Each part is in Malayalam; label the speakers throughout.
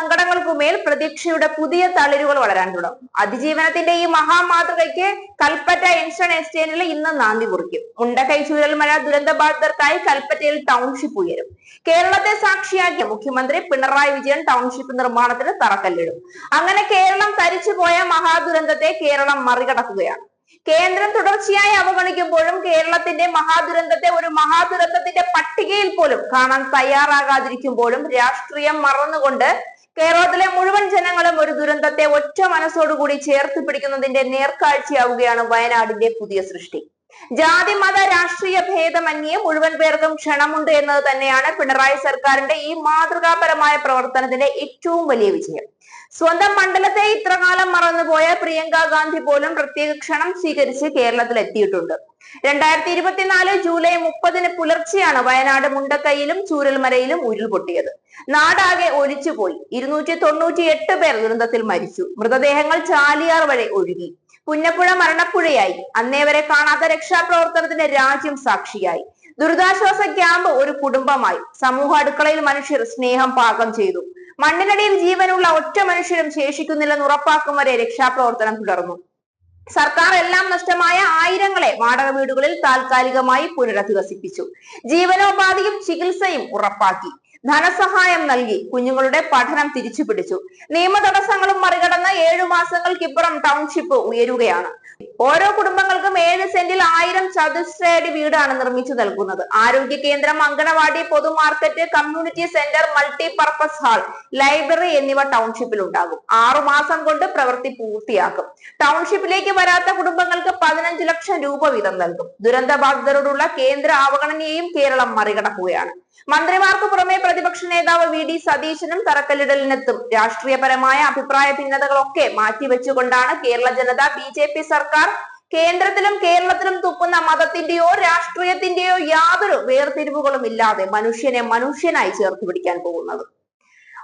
Speaker 1: സങ്കടങ്ങൾക്കുമേൽ പ്രതീക്ഷയുടെ പുതിയ തളിരുകൾ വളരാൻ തുടങ്ങും. അതിജീവനത്തിന്റെ ഈ മഹാമാതൃകയ്ക്ക് കൽപ്പറ്റ എൻഷൻ എസ്റ്റേറ്റിൽ ഇന്ന് നാന്ദി കുറിക്കും. മുണ്ടക്കൈ ചുഴൽമഴ ദുരന്തബാധിതർക്കായി കൽപ്പറ്റയിൽ ടൗൺഷിപ്പ് ഉയരും. കേരളത്തെ സാക്ഷിയാക്കിയ മുഖ്യമന്ത്രി പിണറായി വിജയൻ ടൗൺഷിപ്പ് നിർമ്മാണത്തിന് തറക്കല്ലിടും. അങ്ങനെ കേരളം തരിച്ചുപോയ മഹാദുരന്തത്തെ കേരളം മറികടക്കുകയാണ്. കേന്ദ്രം തുടർച്ചയായി അവഗണിക്കുമ്പോഴും കേരളത്തിന്റെ മഹാദുരന്തത്തെ ഒരു മഹാദുരന്തത്തിന്റെ പട്ടികയിൽ പോലും കാണാൻ തയ്യാറാകാതിരിക്കുമ്പോഴും രാഷ്ട്രീയം മറന്നുകൊണ്ട് കേരളത്തിലെ മുഴുവൻ ജനങ്ങളും ഒരു ദുരന്തത്തെ ഒറ്റ മനസ്സോടുകൂടി ചേർത്ത് പിടിക്കുന്നതിന്റെ നേർക്കാഴ്ചയാവുകയാണ് വയനാടിന്റെ പുതിയ സൃഷ്ടി. ജാതി മത രാഷ്ട്രീയ ഭേദമന്യേ മുഴുവൻ പേർക്കും ക്ഷണമുണ്ട് എന്നത് തന്നെയാണ് പിണറായി സർക്കാരിന്റെ ഈ മാതൃകാപരമായ പ്രവർത്തനത്തിന്റെ ഏറ്റവും വലിയ വിജയം. സ്വന്തം മണ്ഡലത്തെ ഇത്രകാലം മറന്നുപോയ പ്രിയങ്ക ഗാന്ധി പോലും പ്രത്യേക ക്ഷണം സ്വീകരിച്ച് കേരളത്തിൽ എത്തിയിട്ടുണ്ട് രണ്ടായിരത്തി ഇരുപത്തിനാല് ജൂലൈ മുപ്പതിന് പുലർച്ചെയാണ് വയനാട് മുണ്ടക്കൈയിലും ചൂരൽമരയിലും ഉരുൾപൊട്ടിയത് നാടാകെ ഒലിച്ചുപോയി. ഇരുന്നൂറ്റി തൊണ്ണൂറ്റി എട്ട് പേർ ദുരന്തത്തിൽ മരിച്ചു. മൃതദേഹങ്ങൾ ചാലിയാർ വഴി ഒഴുകി. പുന്നപ്പുഴ മരണപ്പുഴയായി. അന്നേവരെ കാണാത്ത രക്ഷാപ്രവർത്തനത്തിന് രാജ്യം സാക്ഷിയായി. ദുരിതാശ്വാസ ക്യാമ്പ് ഒരു കുടുംബമായി. സമൂഹ അടുക്കളയിൽ മനുഷ്യർ സ്നേഹം പാകം ചെയ്തു. മണ്ണിനടിയിൽ ജീവനുള്ള ഒറ്റ മനുഷ്യരും ശേഷിക്കുന്നില്ലെന്ന് ഉറപ്പാക്കും വരെ രക്ഷാപ്രവർത്തനം തുടർന്നു. സർക്കാർ എല്ലാം നഷ്ടമായ ആയിരങ്ങളെ വാടക വീടുകളിൽ താൽക്കാലികമായി പുനരധിവസിപ്പിച്ചു. ജീവനോപാധിയും ചികിത്സയും ഉറപ്പാക്കി. ധനസഹായം നൽകി കുഞ്ഞുങ്ങളുടെ പഠനം തിരിച്ചു പിടിച്ചു. നിയമ തടസ്സങ്ങളും മറികടന്ന് ഏഴു മാസങ്ങൾക്കിപ്പുറം ടൗൺഷിപ്പ് ഉയരുകയാണ്. ഓരോ കുടുംബങ്ങൾക്കും ഏഴ് സെന്റിൽ ആയിരം ചതുശ്രയടി വീടാണ് നിർമ്മിച്ചു നൽകുന്നത്. ആരോഗ്യ കേന്ദ്രം anganwadi പൊതുമാർക്കറ്റ് community centre multipurpose hall library എന്നിവ ടൗൺഷിപ്പിൽ ഉണ്ടാകും ആറു മാസം കൊണ്ട് പ്രവൃത്തി പൂർത്തിയാക്കും. ടൗൺഷിപ്പിലേക്ക് വരാത്ത കുടുംബങ്ങൾക്ക് പതിനഞ്ച് ലക്ഷം രൂപ വീതം നൽകും. ദുരന്ത ബാധിതരോടുള്ള കേന്ദ്ര അവഗണനയെയും കേരളം മറികടക്കുകയാണ്. മന്ത്രിമാർക്ക് പുറമെ പ്രതിപക്ഷ നേതാവ് വി ഡി സതീശനും തറക്കല്ലിടലിനെത്തും. രാഷ്ട്രീയപരമായ അഭിപ്രായ ഭിന്നതകളൊക്കെ മാറ്റിവെച്ചുകൊണ്ടാണ് കേരള ജനത ബി ജെ പി സർക്കാർ കേന്ദ്രത്തിലും കേരളത്തിലും തുപ്പുന്ന മതത്തിന്റെയോ രാഷ്ട്രീയത്തിന്റെയോ യാതൊരു വേർതിരിവുകളും ഇല്ലാതെ മനുഷ്യനെ മനുഷ്യനായി ചേർത്ത് പിടിക്കാൻ പോകുന്നത്.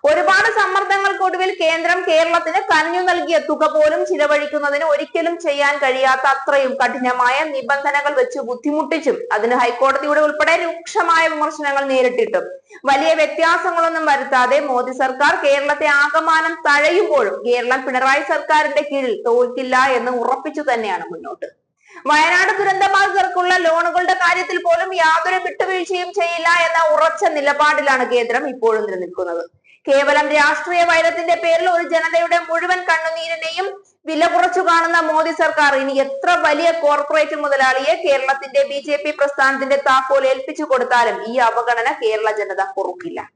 Speaker 1: ഒരുപാട് സമ്മർദ്ദങ്ങൾക്കൊടുവിൽ കേന്ദ്രം കേരളത്തിന് കനിഞ്ഞു നൽകിയ തുക പോലും ചിലവഴിക്കുന്നതിന് ഒരിക്കലും ചെയ്യാൻ കഴിയാത്ത അത്രയും കഠിനമായ നിബന്ധനകൾ വെച്ച് ബുദ്ധിമുട്ടിച്ചും അതിന് ഹൈക്കോടതിയുടെ ഉൾപ്പെടെ രൂക്ഷമായ വിമർശനങ്ങൾ നേരിട്ടിട്ടും. വലിയ വ്യത്യാസങ്ങളൊന്നും വരുത്താതെ മോദി സർക്കാർ കേരളത്തെ ആകമാനം തഴയുമ്പോഴും കേരളം പിണറായി സർക്കാരിന്റെ കീഴിൽ തോൽക്കില്ല എന്ന് ഉറപ്പിച്ചു തന്നെയാണ് മുന്നോട്ട്. വയനാട് ദുരന്തബാധിതർക്കുള്ള ലോണുകളുടെ കാര്യത്തിൽ പോലും യാതൊരു വിട്ടുവീഴ്ചയും ചെയ്യില്ല എന്ന ഉറച്ച നിലപാടിലാണ് കേന്ദ്രം ഇപ്പോഴും നിലനിൽക്കുന്നത്. കേവലം രാഷ്ട്രീയ വൈരത്തിന്റെ പേരിൽ ഒരു ജനതയുടെ മുഴുവൻ കണ്ണുനീരിനെയും വില കുറച്ചു കാണുന്ന മോദി സർക്കാർ ഇനി എത്ര വലിയ കോർപ്പറേറ്റ് മുതലാളിയെ കേരളത്തിന്റെ ബി ജെ പി പ്രസ്ഥാനത്തിന്റെ താക്കോൽ ഏൽപ്പിച്ചു കൊടുത്താലും ഈ അവഗണന കേരള ജനത പൊറുക്കില്ല.